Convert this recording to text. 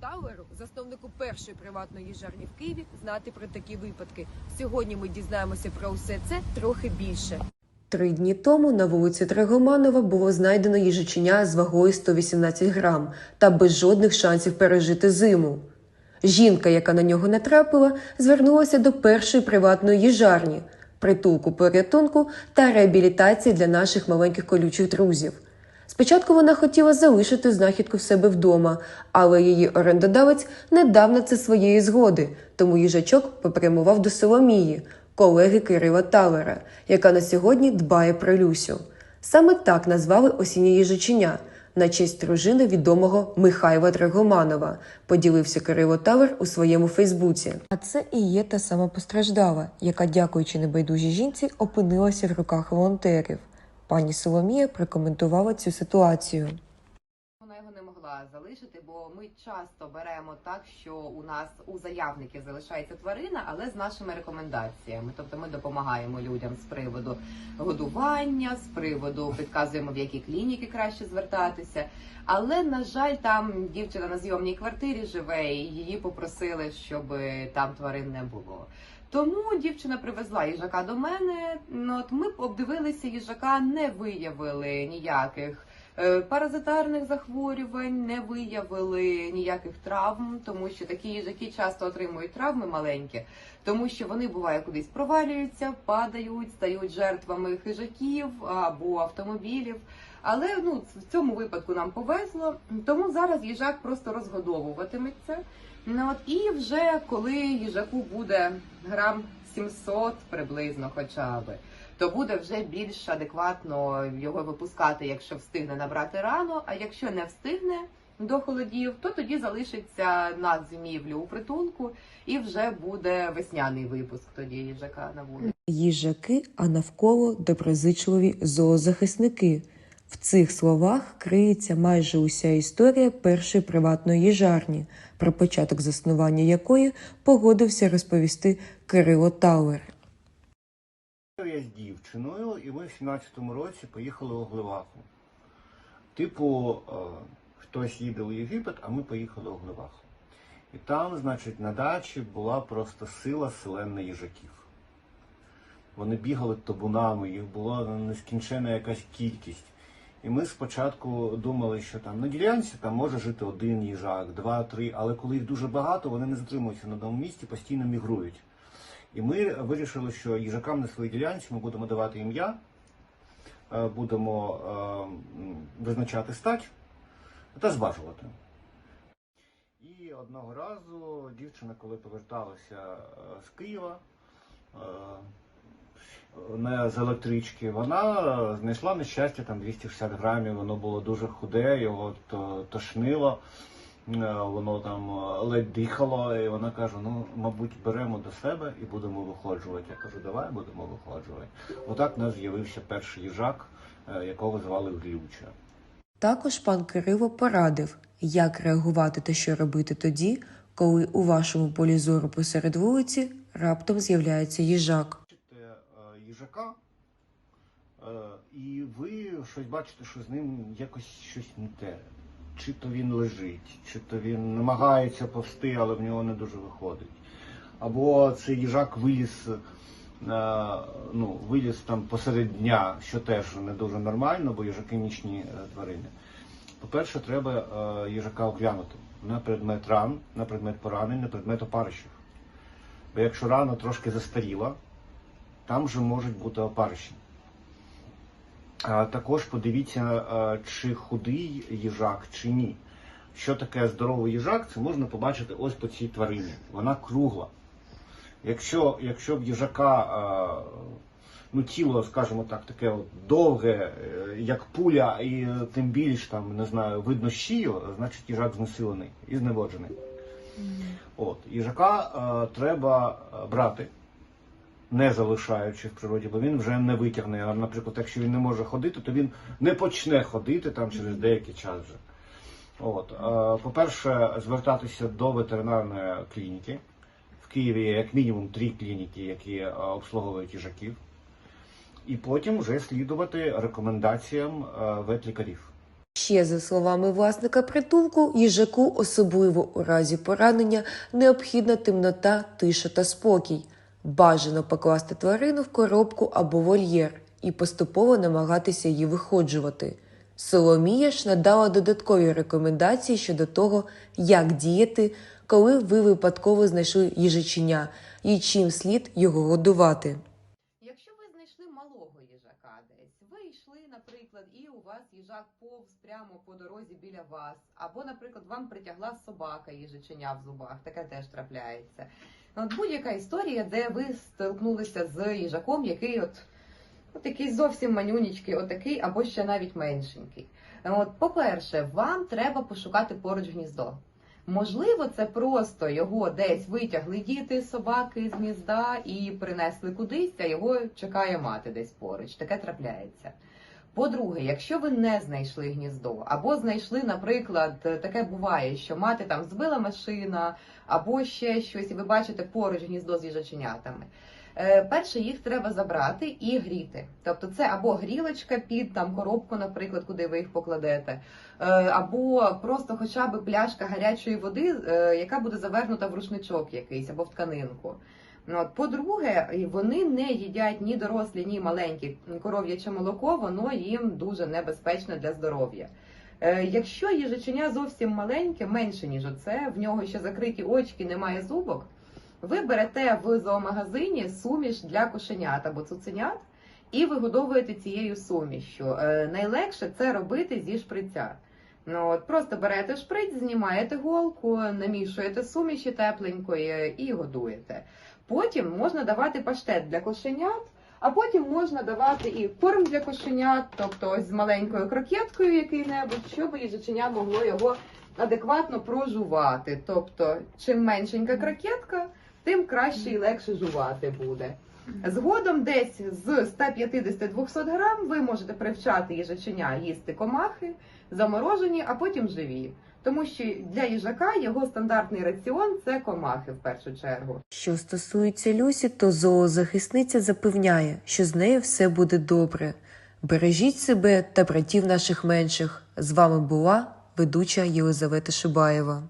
Тауеру, засновнику першої приватної їжарні в Києві, знати про такі випадки. Сьогодні ми дізнаємося про усе це трохи більше. Три дні тому на вулиці Драгоманова було знайдено їжаченя з вагою 118 грам та без жодних шансів пережити зиму. Жінка, яка на нього натрапила, звернулася до першої приватної їжарні, притулку порятунку та реабілітації для наших маленьких колючих друзів. Спочатку вона хотіла залишити знахідку в себе вдома, але її орендодавець не дав на це своєї згоди, тому їжачок попрямував до Соломії, колеги Кирила Талера, яка на сьогодні дбає про Люсю. Саме так назвали осіннє їжаченя на честь дружини відомого Михайла Драгоманова, поділився Кирило Талер у своєму Фейсбуці. А це і є та сама постраждала, яка, дякуючи небайдужій жінці, опинилася в руках волонтерів. Пані Соломія прокоментувала цю ситуацію. Вона його не могла залишити, бо ми часто беремо так, що у нас у заявників залишається тварина, але з нашими рекомендаціями. Тобто ми допомагаємо людям з приводу годування, з приводу підказуємо, в які клініки краще звертатися. Але на жаль, там дівчина на зйомній квартирі живе, і її попросили, щоб там тварин не було. Тому дівчина привезла їжака до мене. Ну, от ми обдивилися їжака, не виявили ніяких е, паразитарних захворювань, не виявили ніяких травм, тому що такі їжаки часто отримують травми маленькі, тому що вони буває кудись провалюються, падають, стають жертвами хижаків або автомобілів. Але ну в цьому випадку нам повезло, тому зараз їжак просто розгодовуватиметься. Ну от і вже коли їжаку буде грам 700 приблизно, хоча би, то буде вже більш адекватно його випускати, якщо встигне набрати рано. А якщо не встигне до холодів, то тоді залишиться на зимівлю у притулку, і вже буде весняний випуск тоді їжака на вулиці. Їжаки, а навколо доброзичливі зоозахисники. В цих словах криється майже уся історія першої приватної їжарні, про початок заснування якої погодився розповісти Кирило Тауер. Я з дівчиною, і ми в 17-му році поїхали у Гливаху. Типу, е, хтось їде у Єгипет, а ми поїхали у Гливаху. І там, значить, на дачі була просто сила селена їжаків. Вони бігали табунами, їх була нескінчена якась кількість. І ми спочатку думали, що там на ділянці там може жити один їжак, два, три, але коли їх дуже багато, вони не затримуються на одному місці, постійно мігрують. І ми вирішили, що їжакам на своїй ділянці ми будемо давати ім'я, е, будемо е, визначати стать та зважувати. І одного разу дівчина, коли поверталася е, з Києва не з електрички, вона знайшла нещастя там 260 грамів, воно було дуже худе, його то- тошнило. Е, Воно там е, ледь дихало, і вона каже: ну, мабуть, беремо до себе і будемо виходжувати. Я кажу, давай будемо виходжувати. Отак у нас з'явився перший їжак, е, якого звали Глюча. Також пан Кирило порадив, як реагувати та що робити тоді, коли у вашому полі зору посеред вулиці раптом з'являється їжак. Бачите е, і ви щось бачите, що з ним якось щось не те. Чи то він лежить, чи то він намагається повсти, але в нього не дуже виходить. Або цей їжак виліз, е, ну, виліз там посеред дня, що теж не дуже нормально, бо їжаки нічні е, тварини. По-перше, треба їжака оглянути на предмет ран, на предмет поранень, на предмет опарищів. Бо якщо рана трошки застаріла, там вже можуть бути опарищі. Також подивіться, чи худий їжак, чи ні. Що таке здоровий їжак, це можна побачити ось по цій тварині. Вона кругла. Якщо, якщо в їжака ну, тіло, скажімо так, таке от довге, е, як пуля, і е, тим більш там, не знаю, видно шию, значить їжак знесилений і зневоджений. От, їжака е, треба е, брати, не залишаючи в природі, бо він вже не витягне. А, наприклад, якщо він не може ходити, то він не почне ходити там через деякий час вже. От, по-перше, звертатися до ветеринарної клініки. В Києві є як мінімум три клініки, які обслуговують їжаків. І потім вже слідувати рекомендаціям ветлікарів. Ще за словами власника притулку, їжаку, особливо у разі поранення, необхідна темнота, тиша та спокій. Бажано покласти тварину в коробку або вольєр і поступово намагатися її виходжувати. Соломія ж надала додаткові рекомендації щодо того, як діяти, коли ви випадково знайшли їжаченя і чим слід його годувати. Якщо ви знайшли малого їжака десь, ви йшли, наприклад, і у вас їжак повз прямо по дорозі біля вас, або, наприклад, вам притягла собака їжаченя в зубах, таке теж трапляється. Будь-яка історія, де ви столкнулися з їжаком, який от, от якийсь зовсім манюнічкий, отакий, або ще навіть меншенький. От, по-перше, вам треба пошукати поруч гніздо. Можливо, це просто його десь витягли діти, собаки з гнізда і принесли кудись, а його чекає мати десь поруч. Таке трапляється. По-друге, якщо ви не знайшли гніздо, або знайшли, наприклад, таке буває, що мати там збила машина, або ще щось, і ви бачите поруч гніздо з їжаченятами. Е, Перше, їх треба забрати і гріти. Тобто це або грілочка під там коробку, наприклад, куди ви їх покладете, е, або просто хоча б пляшка гарячої води, е, яка буде завернута в рушничок якийсь або в тканинку. Ну, По-друге, вони не їдять ні дорослі, ні маленькі коров'яче молоко, воно їм дуже небезпечне для здоров'я. Е, якщо їжаченя зовсім маленьке, менше ніж оце, в нього ще закриті очки, немає зубок, ви берете в зоомагазині суміш для кошенят або цуценят і вигодовуєте цією сумішю. Е, найлегше це робити зі шприця. Ну, от просто берете шприць, знімаєте голку, намішуєте суміші тепленької і годуєте. Потім можна давати паштет для кошенят, а потім можна давати і корм для кошенят, тобто ось з маленькою крокеткою який-небудь, щоб їжаченя могло його адекватно прожувати. Тобто, чим меншенька крокетка, тим краще і легше жувати буде. Згодом десь з 150-200 грам ви можете привчати їжаченя їсти комахи, заморожені, а потім живі. Тому що для їжака його стандартний раціон це комахи в першу чергу. Що стосується Люсі, то зоозахисниця запевняє, що з нею все буде добре. Бережіть себе та братів наших менших. З вами була ведуча Єлизавета Шибаєва.